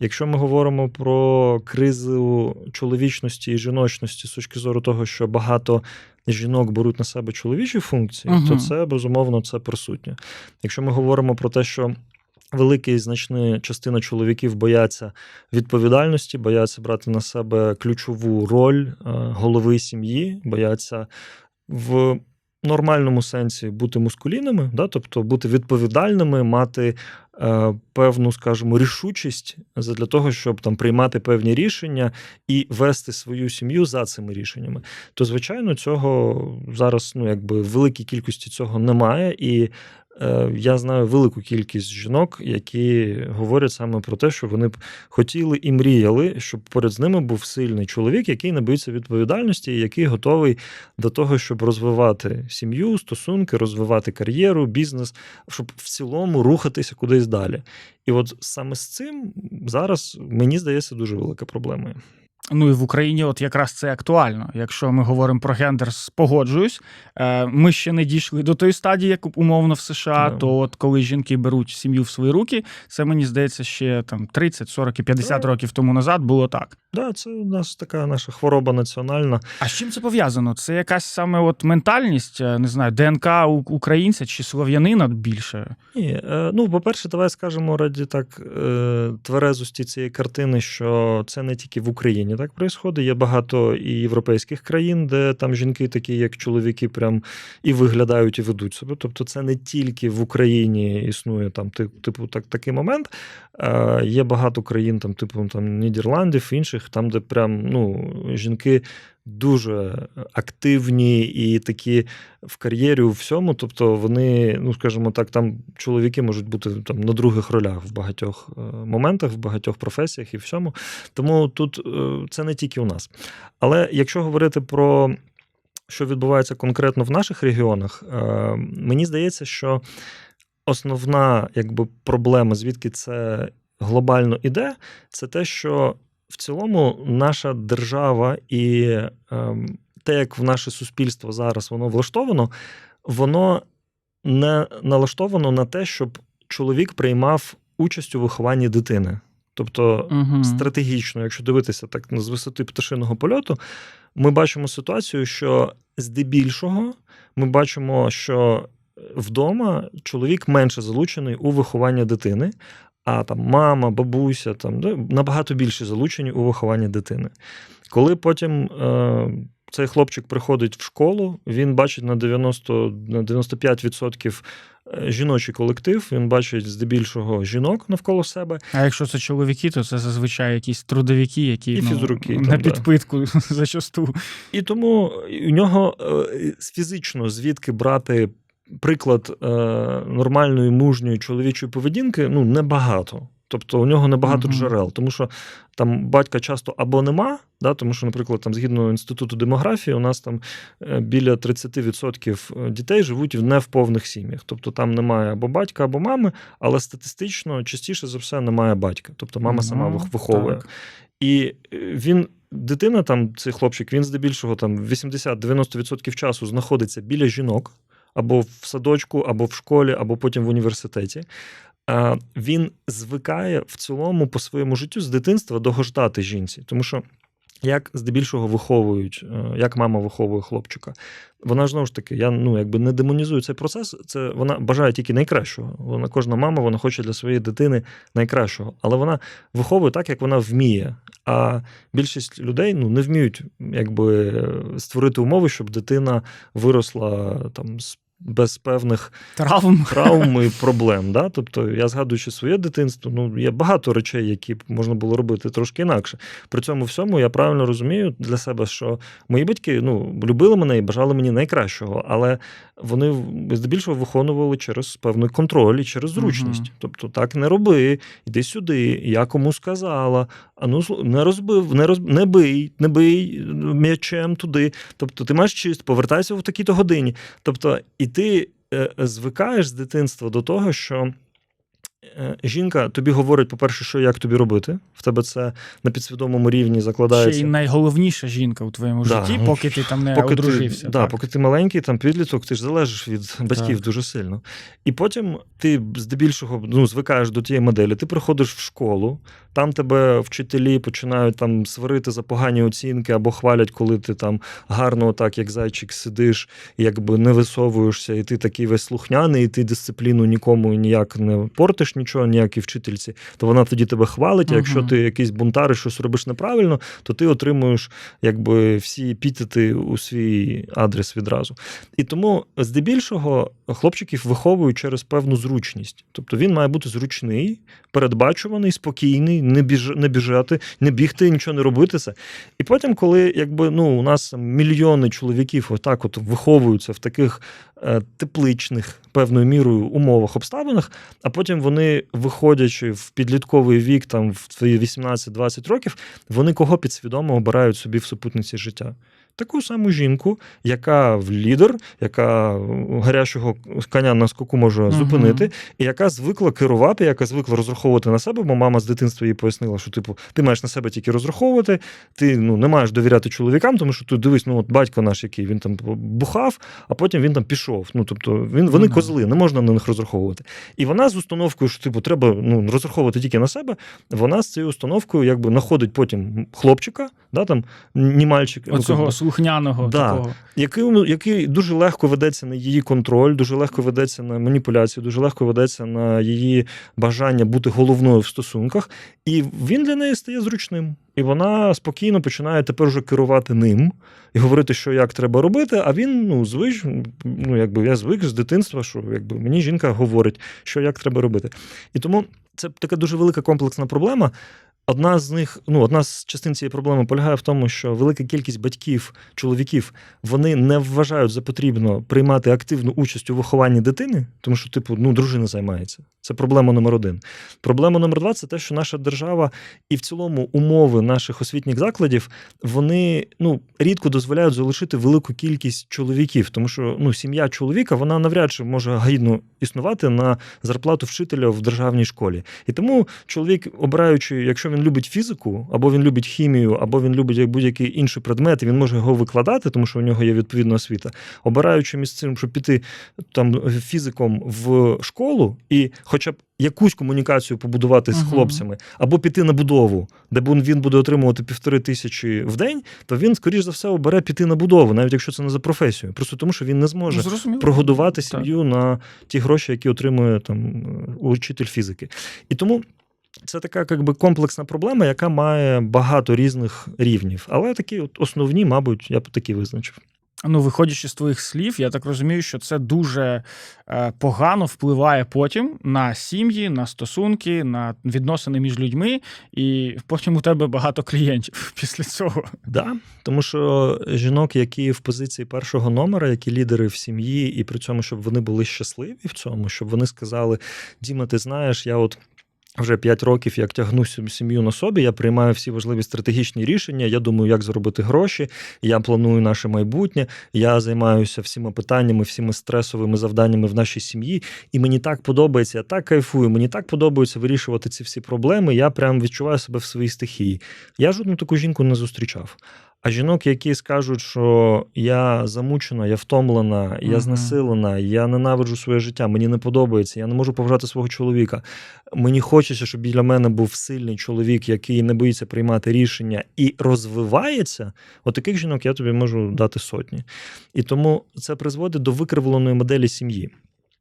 Якщо ми говоримо про кризу чоловічності і жіночності з точки зору того, що багато жінок беруть на себе чоловічі функції, Мгм. то це безумовно це присутнє. Якщо ми говоримо про те, що велика і значна частина чоловіків бояться відповідальності, бояться брати на себе ключову роль е, голови сім'ї, бояться в нормальному сенсі бути мускулінними, да? тобто бути відповідальними, мати певну, скажімо, рішучість для того, щоб там приймати певні рішення і вести свою сім'ю за цими рішеннями. То, звичайно, цього зараз ну, якби великій кількості цього немає. І е, я знаю велику кількість жінок, які говорять саме про те, що вони б хотіли і мріяли, щоб поряд з ними був сильний чоловік, який не боїться відповідальності, який готовий до того, щоб розвивати сім'ю, стосунки, розвивати кар'єру, бізнес, щоб в цілому рухатися кудись далі. І от саме з цим зараз мені здається дуже велика проблема. Ну і в Україні, от якраз це актуально. Якщо ми говоримо про гендер, погоджуюсь. Е, Ми ще не дійшли до тої стадії, як умовно в США. Да. То от коли жінки беруть сім'ю в свої руки, це мені здається ще там 30, 40 і 50 Да. років тому назад було так. Да, це у нас така наша хвороба національна. А з чим це пов'язано? Це якась саме от ментальність, е, не знаю, ДНК українця чи слов'янина більше? Ні, е, ну, по-перше, давай скажемо раді так тверезості цієї картини, що це не тільки в Україні так происходить. Є багато і європейських країн, де там жінки, такі як чоловіки, прям і виглядають, і ведуть себе. Тобто, це не тільки в Україні існує там типу так, такий момент. Е, Є багато країн, там, типу там Нідерландів, інших, там, де прям ну, жінки. Дуже активні і такі в кар'єрі у всьому. Тобто вони, ну скажімо так, там чоловіки можуть бути там на других ролях в багатьох е, моментах, в багатьох професіях і всьому. Тому тут е, це не тільки у нас. Але якщо говорити про що відбувається конкретно в наших регіонах, е, мені здається, що основна якби, проблема, звідки це глобально іде, це те, що в цілому наша держава і ем, те, як в наше суспільство зараз воно влаштовано, воно не налаштовано на те, щоб чоловік приймав участь у вихованні дитини. Тобто Угу. стратегічно, якщо дивитися так з висоти пташиного польоту, ми бачимо ситуацію, що здебільшого ми бачимо, що вдома чоловік менше залучений у виховання дитини, а там мама, бабуся там набагато більше залучені у виховання дитини. Коли потім е, цей хлопчик приходить в школу, він бачить на 90, на 95% жіночий колектив, він бачить здебільшого жінок навколо себе. А якщо це чоловіки, то це зазвичай якісь трудовики, які І ну, фізруки, на там, да. зачасту. І тому у нього е, фізично звідки брати приклад е, нормальної мужньої чоловічої поведінки ну небагато. Тобто у нього небагато Мгм. джерел, тому що там батька часто або нема, да, тому що, наприклад, там згідно інституту демографії, у нас там е, біля 30% дітей живуть в повних сім'ях. Тобто там немає або батька, або мами, але статистично частіше за все немає батька. Тобто мама сама Ну, вих- виховує. так. І е, він, дитина, там, цей хлопчик, він здебільшого там 80-90% часу знаходиться біля жінок, або в садочку, або в школі, або потім в університеті. Він звикає в цілому по своєму життю з дитинства догождати жінці. Тому що як здебільшого виховують, е, як мама виховує хлопчика. Вона ж знову ж таки, я ну якби не демонізую цей процес. Це вона бажає тільки найкращого. Вона кожна мама вона хоче для своєї дитини найкращого, але вона виховує так, як вона вміє. А більшість людей ну не вміють якби створити умови, щоб дитина виросла там з без певних Травм. травм і проблем. Да? Тобто, я згадуючи своє дитинство, ну є багато речей, які можна було робити трошки інакше. При цьому всьому я правильно розумію для себе, що мої батьки ну, любили мене і бажали мені найкращого, але вони здебільшого виконували через певний контроль і через зручність. Мгм. Тобто, так не роби, іди сюди, я кому сказала, а ну не розбив, не розб... не бий, не бий м'ячем туди. Тобто, ти маєш чисто повертайся в такій-то годині. Тобто, і ти е, звикаєш з дитинства до того, що е, жінка тобі говорить, по-перше, що як тобі робити. В тебе це на підсвідомому рівні Ще закладається. й найголовніша жінка у твоєму Да. житті, поки ти там не Поки одружився. ти, да, поки ти маленький, там підліток, ти ж залежиш від батьків Так. дуже сильно. І потім ти здебільшого ну, звикаєш до тієї моделі, ти приходиш в школу, там тебе вчителі починають там сварити за погані оцінки або хвалять, коли ти там гарно, так як зайчик сидиш, якби не висовуєшся, і ти такий весь слухняний, і ти дисципліну нікому ніяк не портиш нічого, ніякій вчительці, то вона тоді тебе хвалить. А якщо ти якийсь бунтар і щось робиш неправильно, то ти отримуєш якби всі епітети у свій адрес відразу. І тому здебільшого хлопчиків виховують через певну зручність. Тобто він має бути зручний, передбачуваний, спокійний, не біж, не біжати, не бігти, нічого не робити це. І потім, коли якби ну у нас мільйони чоловіків отак от виховуються в таких е, тепличних певною мірою умовах, обставинах, а потім вони, виходячи в підлітковий вік, там в свої 18-20 років, вони кого підсвідомо обирають собі в супутниці життя. Таку саму жінку, яка в лідер, яка гарячого коня на скоку може Мгм. зупинити, і яка звикла керувати, яка звикла розраховувати на себе, бо мама з дитинства їй пояснила, що типу ти маєш на себе тільки розраховувати, ти ну не маєш довіряти чоловікам, тому що ти дивись, ну от батько наш, який він там бухав, а потім він там пішов. Ну тобто він вони да. козли, не можна на них розраховувати. І вона з установкою, що типу треба ну розраховувати тільки на себе. Вона з цією установкою якби знаходить потім хлопчика, да там ні мальчик, Оцього якби, слухняного Да. такого. який, який дуже легко ведеться на її контроль, дуже легко ведеться на маніпуляцію, дуже легко ведеться на її бажання бути головною в стосунках, і він для неї стає зручним. І вона спокійно починає тепер вже керувати ним і говорити, що як треба робити. А він ну звич, ну якби я звик з дитинства, що якби мені жінка говорить, що як треба робити. І тому це така дуже велика комплексна проблема. Одна з них, ну одна з частин цієї проблеми полягає в тому, що велика кількість батьків, чоловіків, вони не вважають за потрібно приймати активну участь у вихованні дитини, тому що, типу, ну, дружина займається. Це проблема номер один. Проблема номер два це те, що наша держава і в цілому умови наших освітніх закладів вони ну рідко дозволяють залишити велику кількість чоловіків, тому що ну сім'я чоловіка вона навряд чи може гідно існувати на зарплату вчителя в державній школі. І тому чоловік, обираючи, якщо він любить фізику, або він любить хімію, або він любить будь-який інший предмет, і він може його викладати, тому що у нього є відповідна освіта, обираючи між цим, щоб піти там фізиком в школу і хоча б якусь комунікацію побудувати з хлопцями, або піти на будову, де він буде отримувати півтори тисячі в день, то він, скоріш за все, обере піти на будову, навіть якщо це не за професією. Просто тому, що він не зможе Ну, прогодувати Так. сім'ю на ті гроші, які отримує там учитель фізики. І тому. Це така як би, комплексна проблема, яка має багато різних рівнів. Але такі от основні, мабуть, я б такі визначив. Ну, виходячи з твоїх слів, я так розумію, що це дуже е, погано впливає потім на сім'ї, на стосунки, на відносини між людьми, і потім у тебе багато клієнтів після цього. Да, тому що жінок, які в позиції першого номера, які лідери в сім'ї, і при цьому, щоб вони були щасливі в цьому, щоб вони сказали: Діма, ти знаєш, я от. Вже 5 років, як тягну сім'ю на собі, я приймаю всі важливі стратегічні рішення. Я думаю, як заробити гроші. Я планую наше майбутнє. Я займаюся всіма питаннями, всіми стресовими завданнями в нашій сім'ї. І мені так подобається, я так кайфую. Мені так подобається вирішувати ці всі проблеми. Я прям відчуваю себе в своїй стихії. Я жодну таку жінку не зустрічав. А жінок, які скажуть, що я замучена, я втомлена, я Мгм. знесилена, я ненавиджу своє життя, мені не подобається, я не можу поважати свого чоловіка. Мені хочеться, щоб біля мене був сильний чоловік, який не боїться приймати рішення і розвивається. От таких жінок я тобі можу дати сотні. І тому це призводить до викривленої моделі сім'ї.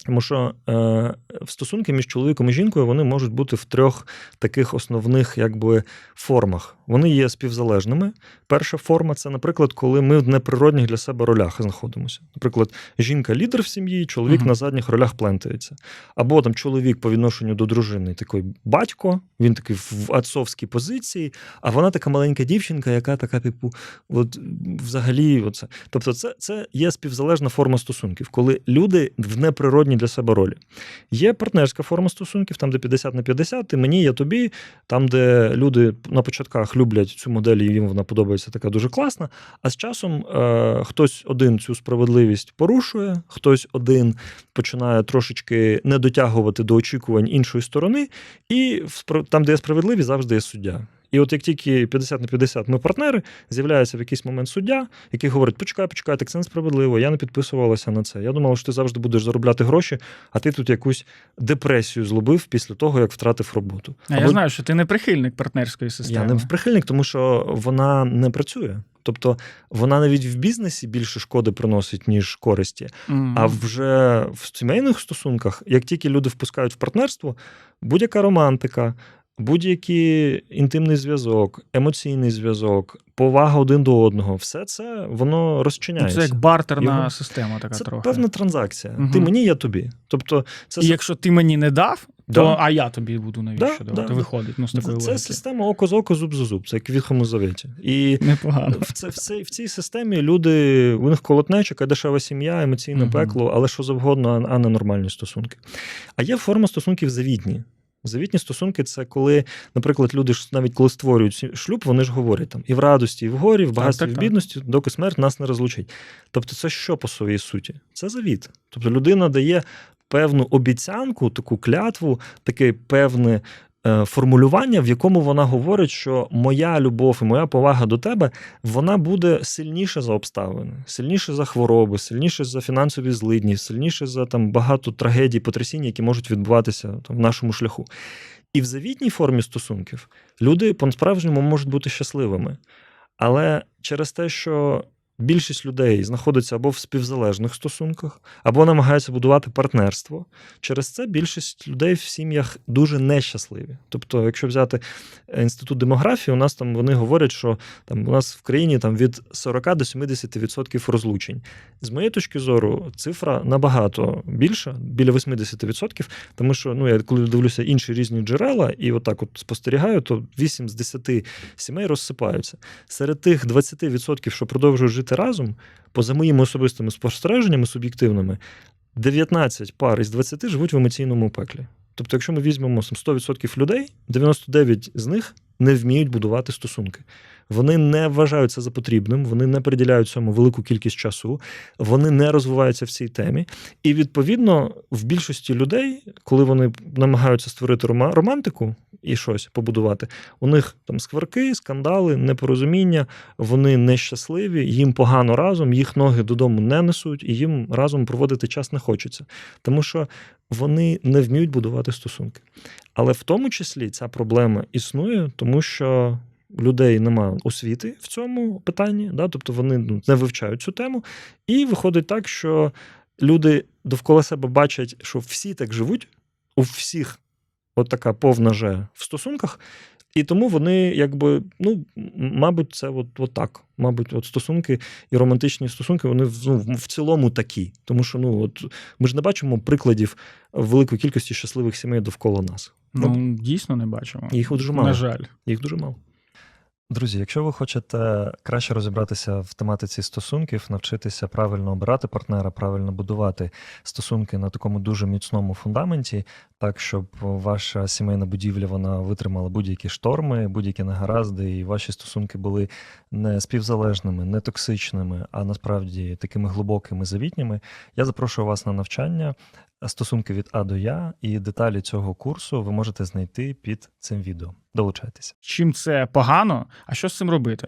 Тому що е, стосунки між чоловіком і жінкою вони можуть бути в трьох таких основних якби, формах. Вони є співзалежними. Перша форма це, наприклад, коли ми в неприродних для себе ролях знаходимося. Наприклад, жінка лідер в сім'ї, чоловік Мгм. на задніх ролях плентається. Або там чоловік по відношенню до дружини такий батько, він такий в отцовській позиції, а вона така маленька дівчинка, яка така, типу, от взагалі, оце. Тобто, це, це є співзалежна форма стосунків, коли люди в неприродних вигодні для себе ролі. Є партнерська форма стосунків, там, де 50 на 50, ти мені, я тобі, там, де люди на початках люблять цю модель, і їм вона подобається така дуже класна. А з часом е, хтось один цю справедливість порушує, хтось один починає трошечки не дотягувати до очікувань іншої сторони, і в там, де є справедливість, завжди є суддя. І от як тільки 50 на 50 ми партнери, з'являється в якийсь момент суддя, який говорить: почекай, почекай, так це несправедливо, я не підписувалася на це. Я думала, що ти завжди будеш заробляти гроші, а ти тут якусь депресію злобив після того, як втратив роботу. А я знаю, що ти не прихильник партнерської системи. я не прихильник, тому що вона не працює. Тобто вона навіть в бізнесі більше шкоди приносить, ніж користі. Мгм. А вже в сімейних стосунках, як тільки люди впускають в партнерство, будь-яка романтика, будь-який інтимний зв'язок, емоційний зв'язок, повага один до одного, все це воно Ну, розчиняється. Це як бартерна Його- система така Це трохи. певна транзакція. Мгм. Ти мені, я тобі. Тобто, це І якщо ти мені не дав, то Да. а я тобі буду навіщо Да, давати? да, Виходить, ну з такої це логіки. система око з око, зуб за зуб, це як в Віхому Завіті. І Непогано. в, це, в, цей, в цій системі люди, у них колотнечика, дешева сім'я, емоційне Мгм. пекло, але що завгодно, а не нормальні стосунки. А є форма стосунків завітні. Завітні стосунки це коли, наприклад, люди ж навіть коли створюють шлюб, вони ж говорять там і в радості, і в горі, в багатстві, так, і в бідності, доки смерть нас не розлучить. Тобто, це що по своїй суті? Це завіт. Тобто людина дає певну обіцянку, таку клятву, таке певне. Е, Формулювання, в якому вона говорить, що моя любов і моя повага до тебе вона буде сильніше за обставини, сильніше за хвороби, сильніше за фінансові злидні, сильніше за там багато трагедій, потрясінь, які можуть відбуватися там, в нашому шляху. І в завітній формі стосунків люди по-справжньому можуть бути щасливими. Але через те, що більшість людей знаходиться або в співзалежних стосунках, або намагаються будувати партнерство, через це більшість людей в сім'ях дуже нещасливі. Тобто, якщо взяти е, інститут демографії, у нас там вони говорять, що там у нас в країні там від 40 до 70% розлучень. З моєї точки зору, цифра набагато більша, біля 80%, тому що ну я коли дивлюся інші різні джерела, і отак от спостерігаю, то 8 з 10 сімей розсипаються. Серед тих 20%, що продовжують жити разом, поза моїми особистими спостереженнями суб'єктивними, 19 пар із 20 живуть в емоційному пеклі. Тобто, якщо ми візьмемо 100% людей, 99 з них не вміють будувати стосунки. Вони не вважають це за потрібним, вони не приділяють цьому велику кількість часу, вони не розвиваються в цій темі. І відповідно, в більшості людей, коли вони намагаються створити романтику і щось побудувати, у них там скверки, скандали, непорозуміння, вони нещасливі, їм погано разом, їх ноги додому не несуть, і їм разом проводити час не хочеться. Тому що вони не вміють будувати стосунки. Але в тому числі ця проблема існує, тому що. Людей немає освіти в цьому питанні, да? тобто вони ну, не вивчають цю тему. І виходить так, що люди довкола себе бачать, що всі так живуть, у всіх от така повна же в стосунках, і тому вони, якби, ну, мабуть, це от, от так. Мабуть, от стосунки і романтичні стосунки, вони в- ну, в цілому такі. Тому що ну, от, ми ж не бачимо прикладів великої кількості щасливих сімей довкола нас. Ну, дійсно не бачимо. Їх дуже мало. На жаль. Їх дуже мало. Друзі, якщо ви хочете краще розібратися в тематиці стосунків, навчитися правильно обирати партнера, правильно будувати стосунки на такому дуже міцному фундаменті, так щоб ваша сімейна будівля вона витримала будь-які шторми, будь-які негаразди, і ваші стосунки були не співзалежними, не токсичними, а насправді такими глибокими, завітніми, я запрошую вас на навчання. Стосунки від А до Я і деталі цього курсу ви можете знайти під цим відео. Долучайтеся. Чим це погано, а що з цим робити?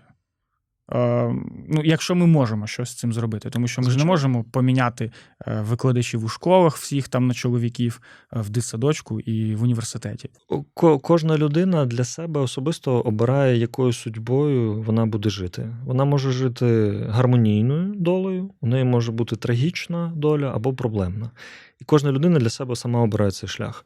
Е, ну, якщо ми можемо щось з цим зробити, тому що ми ж не можемо поміняти е, викладачів у школах всіх там на чоловіків е, в дитсадочку і в університеті. Ко- Кожна людина для себе особисто обирає, якою судьбою вона буде жити. Вона може жити гармонійною долею, у неї може бути трагічна доля або проблемна. І кожна людина для себе сама обирає цей шлях.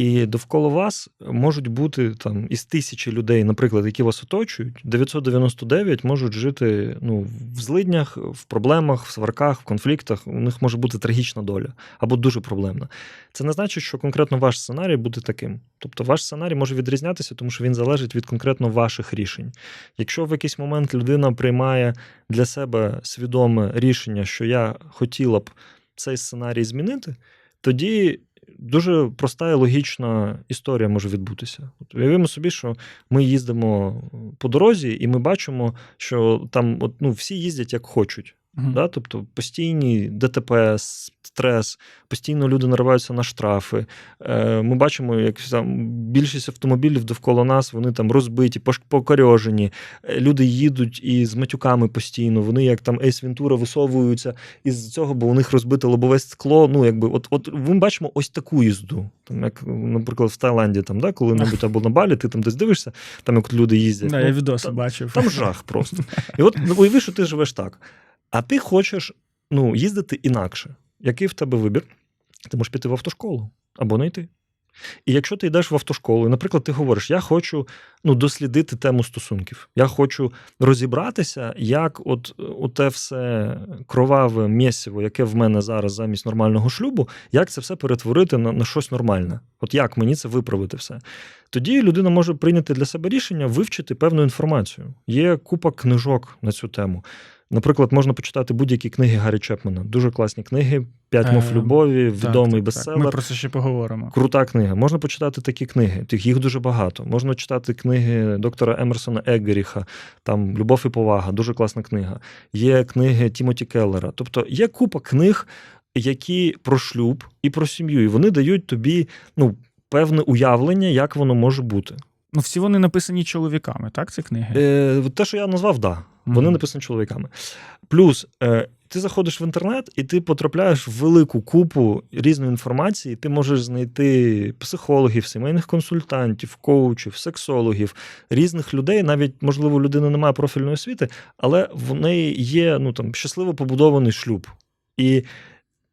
І довкола вас можуть бути там із тисячі людей, наприклад, які вас оточують, 999 можуть жити ну, в злиднях, в проблемах, в сварках, в конфліктах. У них може бути трагічна доля або дуже проблемна. Це не значить, що конкретно ваш сценарій буде таким. Тобто ваш сценарій може відрізнятися, тому що він залежить від конкретно ваших рішень. Якщо в якийсь момент людина приймає для себе свідоме рішення, що я хотіла б цей сценарій змінити, тоді дуже проста і логічна історія може відбутися. От уявимо собі, що ми їздимо по дорозі, і ми бачимо, що там от, ну, всі їздять як хочуть. Мгм. Да? Тобто постійні ДТП, стрес, постійно люди нариваються на штрафи. Е, Ми бачимо, як там більшість автомобілів довкола нас вони там розбиті, покорьожені. Е, Люди їдуть і з матюками постійно. Вони як там Ейс Вентура висовуються із цього, бо у них розбите лобове скло. Ну, якби, от, от ми бачимо ось таку їзду. Там, як, наприклад, в Таїланді, там, да, коли-небудь або на Балі, ти там десь дивишся, там як люди їздять. Да, Ну, я відоси там- бачив. там жах просто. І от ну, уяви, що ти живеш так. А ти хочеш ну, їздити інакше. Який в тебе вибір? Ти можеш піти в автошколу або не йти. І якщо ти йдеш в автошколу, і, наприклад, ти говориш, я хочу ну, дослідити тему стосунків, я хочу розібратися, як от, те все кроваве місиво, яке в мене зараз замість нормального шлюбу, як це все перетворити на, на щось нормальне. От як мені це виправити все. Тоді людина може прийняти для себе рішення вивчити певну інформацію. Є купа книжок на цю тему. Наприклад, можна почитати будь-які книги Гаррі Чепмана. Дуже класні книги. П'ять мов Е, любові, відомий так, так. бестселер. Ми про це ще поговоримо. Крута книга. Можна почитати такі книги. Тих їх дуже багато. Можна читати книги доктора Емерсона Еггеріха, там Любов і повага, дуже класна книга. Є книги Тімоті Келлера. Тобто є купа книг, які про шлюб і про сім'ю, і вони дають тобі ну, певне уявлення, як воно може бути. Ну, всі вони написані чоловіками, так, ці книги? Е, те, що я назвав, да. Вони написані чоловіками. Плюс е, ти заходиш в інтернет і ти потрапляєш в велику купу різної інформації. Ти можеш знайти психологів, сімейних консультантів, коучів, сексологів, різних людей. Навіть, можливо, у людини немає профільної освіти, але в неї є ну, там, щасливо побудований шлюб. І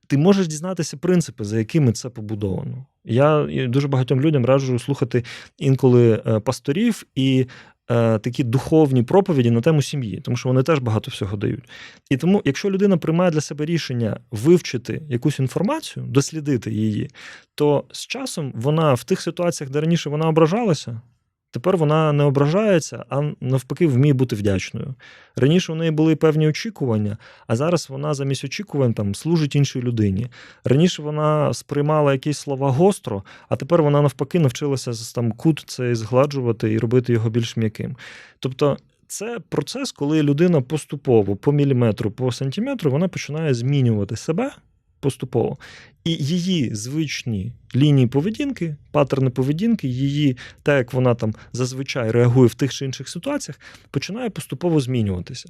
ти можеш дізнатися принципи, за якими це побудовано. Я дуже багатьом людям раджу слухати інколи е, пасторів і е, такі духовні проповіді на тему сім'ї, тому що вони теж багато всього дають. І тому, якщо людина приймає для себе рішення вивчити якусь інформацію, дослідити її, то з часом вона в тих ситуаціях, де раніше вона ображалася. Тепер вона не ображається, а навпаки, вміє бути вдячною. Раніше у неї були певні очікування, а зараз вона замість очікувань там служить іншій людині. Раніше вона сприймала якісь слова гостро, а тепер вона навпаки навчилася там кут цей згладжувати і робити його більш м'яким. Тобто, це процес, коли людина поступово, по міліметру, по сантиметру, вона починає змінювати себе поступово. І її звичні лінії поведінки, паттерни поведінки, її те, як вона там зазвичай реагує в тих чи інших ситуаціях, починає поступово змінюватися.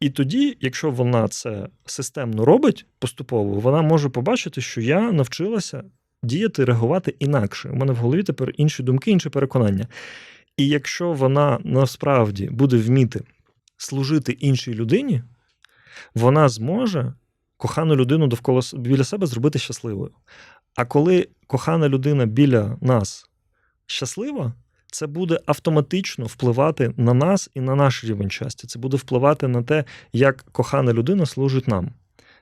І тоді, якщо вона це системно робить поступово, вона може побачити, що я навчилася діяти, реагувати інакше. У мене в голові тепер інші думки, інші переконання. І якщо вона насправді буде вміти служити іншій людині, вона зможе кохану людину довкола біля себе зробити щасливою. А коли кохана людина біля нас щаслива, це буде автоматично впливати на нас і на наш рівень щастя. Це буде впливати на те, як кохана людина служить нам.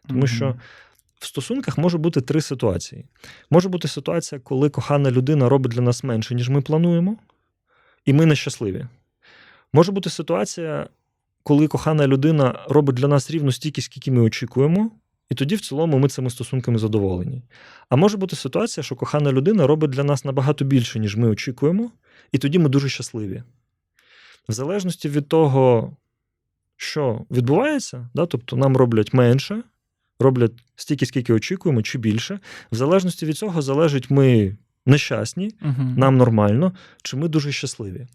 Тому що в стосунках може бути три ситуації. Може бути ситуація, коли кохана людина робить для нас менше, ніж ми плануємо, і ми нещасливі. Може бути ситуація, коли кохана людина робить для нас рівно стільки, скільки ми очікуємо, і тоді в цілому ми цими стосунками задоволені. А може бути ситуація, що кохана людина робить для нас набагато більше, ніж ми очікуємо, і тоді ми дуже щасливі. В залежності від того, що відбувається, да, тобто нам роблять менше, роблять стільки, скільки очікуємо, чи більше. В залежності від цього залежить, ми нещасні, Мгм. нам нормально, чи ми дуже щасливі.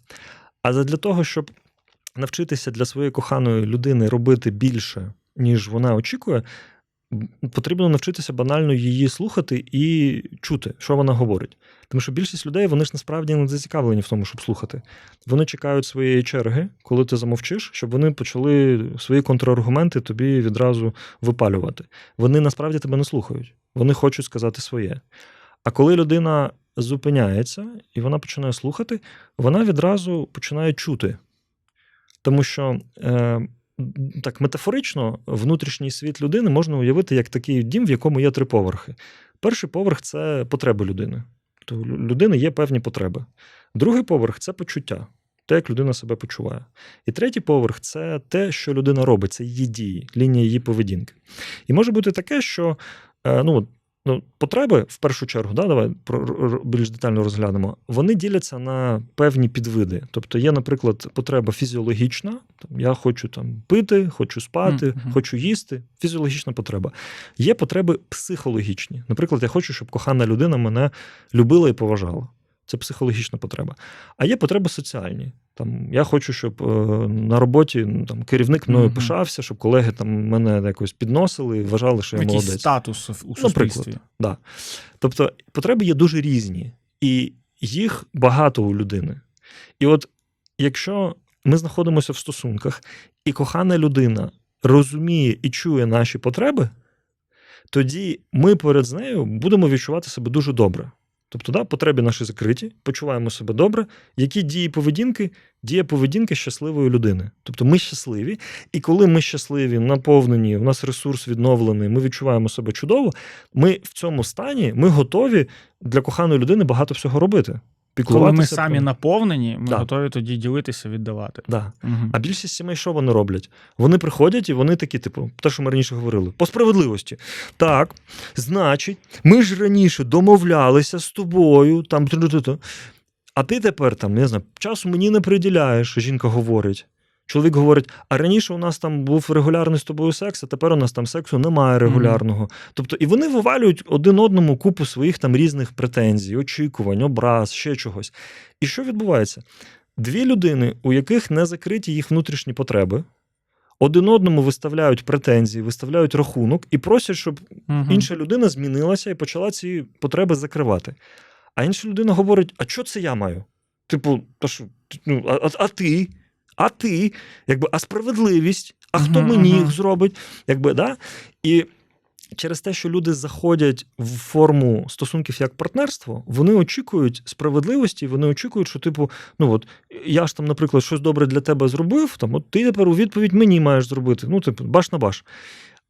А для того, щоб навчитися для своєї коханої людини робити більше, ніж вона очікує, потрібно навчитися банально її слухати і чути, що вона говорить. Тому що більшість людей вони ж насправді не зацікавлені в тому, щоб слухати. Вони чекають своєї черги, коли ти замовчиш, щоб вони почали свої контраргументи тобі відразу випалювати. Вони насправді тебе не слухають. Вони хочуть сказати своє. А коли людина зупиняється і вона починає слухати, вона відразу починає чути. Тому що е, так метафорично внутрішній світ людини можна уявити як такий дім, в якому є три поверхи. Перший поверх це потреби людини. То у людини є певні потреби. Другий поверх це почуття, те, як людина себе почуває. І третій поверх це те, що людина робить, це її дії, лінія її поведінки. І може бути таке, що е, ну, ну, потреби в першу чергу, да, давай більш детально розглянемо. Вони діляться на певні підвиди. Тобто є, наприклад, потреба фізіологічна. Там, я хочу там пити, хочу спати, Мгм. хочу їсти. Фізіологічна потреба. Є потреби психологічні. Наприклад, я хочу, щоб кохана людина мене любила і поважала. Це психологічна потреба. А є потреби соціальні. Там я хочу, щоб е, на роботі ну, там керівник мною Мгм. пишався, щоб колеги там мене якось підносили і вважали, що я Якийсь молодець. статус у Наприклад. суспільстві. Да. Тобто потреби є дуже різні, і їх багато у людини. І от якщо ми знаходимося в стосунках, і кохана людина розуміє і чує наші потреби, тоді ми поряд з нею будемо відчувати себе дуже добре. Тобто, да, потреби наші закриті, почуваємо себе добре. Які дії поведінки? Дія поведінки щасливої людини. Тобто ми щасливі, і коли ми щасливі, наповнені, у нас ресурс відновлений, ми відчуваємо себе чудово. Ми в цьому стані ми готові для коханої людини багато всього робити. Коли ми самі наповнені, ми Да. готові тоді ділитися, віддавати. Да. Угу. А більшість сімей, що вони роблять? Вони приходять і вони такі, типу, те, що ми раніше говорили, по справедливості. Так, значить, ми ж раніше домовлялися з тобою, там, а ти тепер там, не знаю, часу мені не приділяєш, жінка говорить. Чоловік говорить: а раніше у нас там був регулярний з тобою секс, а тепер у нас там сексу немає регулярного. Тобто, і вони вивалюють один одному купу своїх там різних претензій, очікувань, образ, ще чогось. І що відбувається? Дві людини, у яких не закриті їх внутрішні потреби, один одному виставляють претензії, виставляють рахунок і просять, щоб Мгм. інша людина змінилася і почала ці потреби закривати. А інша людина говорить: а що це я маю? Типу, та що, ну, а, а, а ти? А ти? Якби, а справедливість? А хто мені їх зробить? Якби, да? І через те, що люди заходять в форму стосунків як партнерство, вони очікують справедливості, вони очікують, що, типу, ну от я ж там, наприклад, щось добре для тебе зробив, там, от ти тепер у відповідь мені маєш зробити. Ну, типу, баш на баш.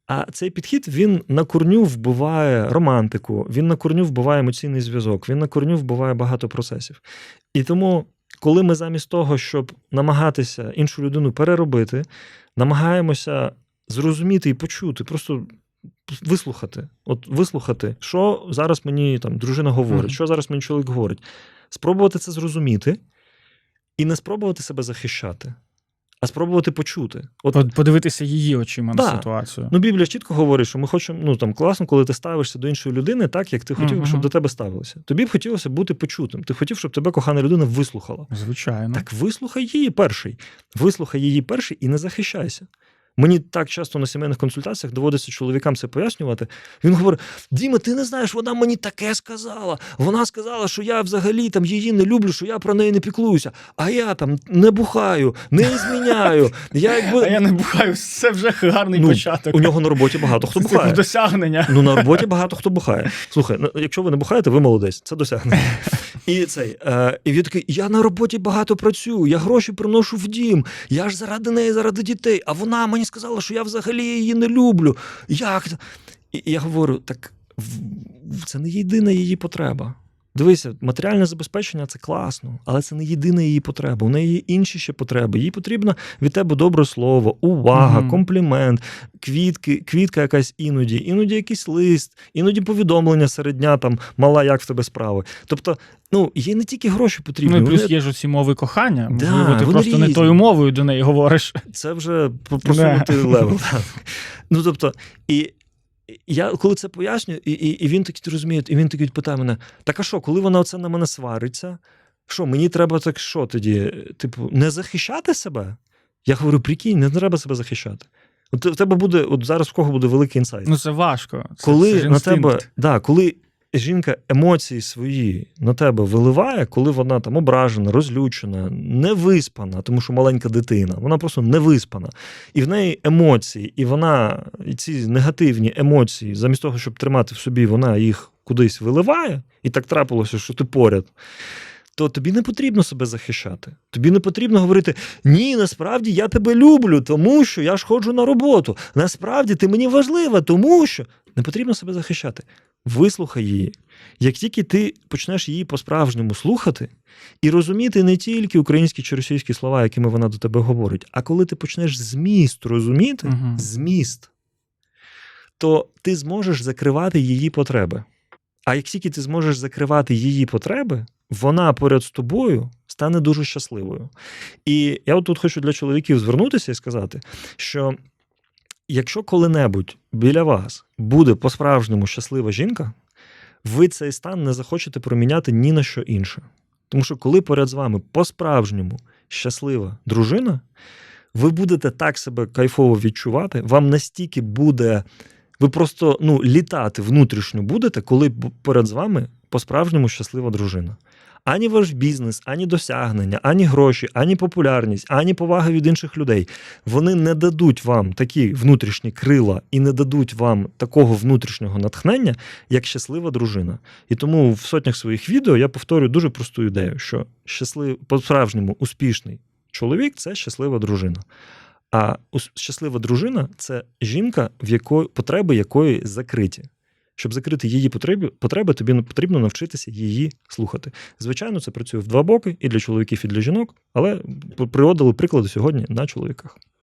А цей підхід він на корню вбиває романтику, він на корню вбиває емоційний зв'язок, він на корню вбиває багато процесів. І тому, коли ми замість того, щоб намагатися іншу людину переробити, намагаємося зрозуміти і почути, просто вислухати. От вислухати, що зараз мені там дружина говорить, Мгм. що зараз мені чоловік говорить. Спробувати це зрозуміти і не спробувати себе захищати, а спробувати почути. От От подивитися її очима Да. на ситуацію. Ну, Біблія чітко говорить, що ми хочемо, ну там класно, коли ти ставишся до іншої людини так, як ти хотів, Мгм. щоб до тебе ставилося. Тобі б хотілося бути почутим. Ти хотів, щоб тебе кохана людина вислухала. Звичайно. Так вислухай її перший. Вислухай її перший і не захищайся. Мені так часто на сімейних консультаціях доводиться чоловікам це пояснювати. Він говорить: Діма, ти не знаєш, вона мені таке сказала. Вона сказала, що я взагалі там її не люблю, що я про неї не піклуюся. А я там не бухаю, не зміняю. Я якби А я не бухаю, це вже гарний Ну, початок. у нього на роботі багато хто Це бухає. досягнення. Ну, на роботі багато хто бухає. Слухай, ну, якщо ви не бухаєте, ви молодець, це досягнення. І цей, е, і він такий: я на роботі багато працюю, я гроші приношу в дім, я ж заради неї, заради дітей. А вона мені сказала, що я взагалі її не люблю. Як? І я говорю: так це не єдина її потреба. Дивися, матеріальне забезпечення це класно, але це не єдина її потреба. У неї є інші ще потреби. Їй потрібно від тебе добре слово, увага, Мгм. комплімент, квітки, квітка якась іноді, іноді якийсь лист, іноді повідомлення серед дня там мала, як в тебе справи. Тобто, ну їй не тільки гроші потрібні, Ну і плюс вони- є ж ці мови кохання. Да, Можливо, ти просто не тою мовою до неї говориш. це вже про- просунутий левел. Ну тобто, і. Я коли це пояснюю, і, і, і він такий розуміє, і він такий питає мене: так а що, коли вона оце на мене свариться, що мені треба так що тоді? Типу, не захищати себе? Я говорю, прикинь, не треба себе захищати. От в тебе буде, от зараз в кого буде великий інсайт. Ну це важко. Це, коли це на тебе, да, коли жінка емоції свої на тебе виливає, коли вона там ображена, розлючена, невиспана, тому що маленька дитина, вона просто невиспана. І в неї емоції, і вона і ці негативні емоції, замість того, щоб тримати в собі, вона їх кудись виливає, і так трапилося, що ти поряд. То тобі не потрібно себе захищати. Тобі не потрібно говорити: ні, насправді я тебе люблю, тому що я ж ходжу на роботу. Насправді ти мені важлива, тому що не потрібно себе захищати. Вислухай її. Як тільки ти почнеш її по-справжньому слухати і розуміти не тільки українські чи російські слова, якими вона до тебе говорить, а коли ти почнеш зміст розуміти, Мгм. зміст, то ти зможеш закривати її потреби. А як тільки ти зможеш закривати її потреби, вона поряд з тобою стане дуже щасливою. І я от тут хочу для чоловіків звернутися і сказати, що якщо коли-небудь біля вас буде по-справжньому щаслива жінка, ви цей стан не захочете проміняти ні на що інше. Тому що коли поряд з вами по-справжньому щаслива дружина, ви будете так себе кайфово відчувати, вам настільки буде. Ви просто ну, літати внутрішньо будете, коли поряд з вами по-справжньому щаслива дружина. Ані ваш бізнес, ані досягнення, ані гроші, ані популярність, ані повага від інших людей. Вони не дадуть вам такі внутрішні крила і не дадуть вам такого внутрішнього натхнення, як щаслива дружина. І тому в сотнях своїх відео я повторюю дуже просту ідею, що щаслив, по-справжньому успішний чоловік це щаслива дружина. А щаслива дружина це жінка, в якої потреби якої закриті. Щоб закрити її потреби, потреби, тобі потрібно навчитися її слухати. Звичайно, це працює в два боки і для чоловіків, і для жінок, але приводили приклади сьогодні на чоловіках.